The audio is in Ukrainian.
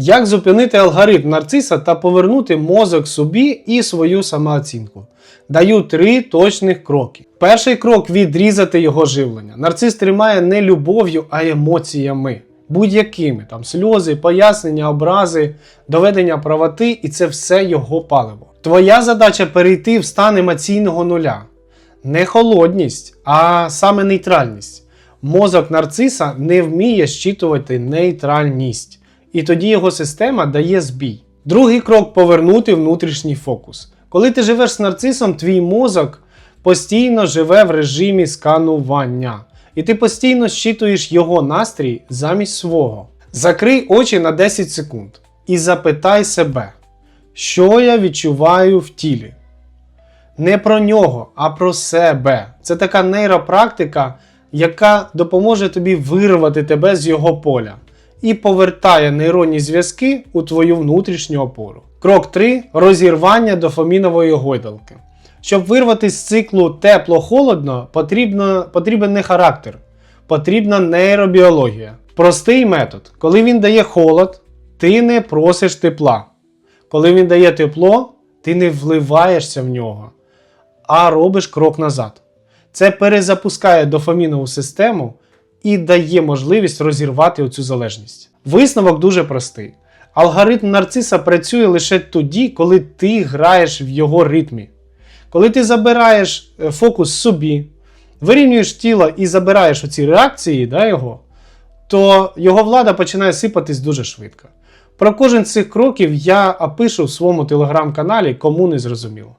Як зупинити алгоритм нарциса та повернути мозок собі і свою самооцінку? Даю три точних кроки. Перший крок відрізати його живлення. Нарцис тримає не любов'ю, а емоціями. Будь-якими там сльози, пояснення, образи, доведення правоти, і це все його паливо. Твоя задача перейти в стан емоційного нуля. Не холодність, а саме нейтральність. Мозок нарциса не вміє щитувати нейтральність, і тоді його система дає збій. Другий крок повернути внутрішній фокус. Коли ти живеш з нарцисом, твій мозок постійно живе в режимі сканування, і ти постійно щитуєш його настрій замість свого. Закрий очі на 10 секунд і запитай себе, що я відчуваю в тілі. Не про нього, а про себе. Це така нейропрактика, яка допоможе тобі вирвати тебе з його поля і повертає нейронні зв'язки у твою внутрішню опору. Крок 3. Розірвання дофамінової гойдалки. Щоб вирватися з циклу тепло-холодно, потрібен не характер, потрібна нейробіологія. Простий метод. Коли він дає холод, ти не просиш тепла. Коли він дає тепло, ти не вливаєшся в нього, а робиш крок назад. Це перезапускає дофамінову систему і дає можливість розірвати оцю залежність. Висновок дуже простий. Алгоритм нарциса працює лише тоді, коли ти граєш в його ритмі. Коли ти забираєш е, фокус собі, вирівнюєш тіло і забираєш оці реакції да, його, то його влада починає сипатись дуже швидко. Про кожен з цих кроків я опишу в своєму телеграм-каналі, кому не зрозуміло.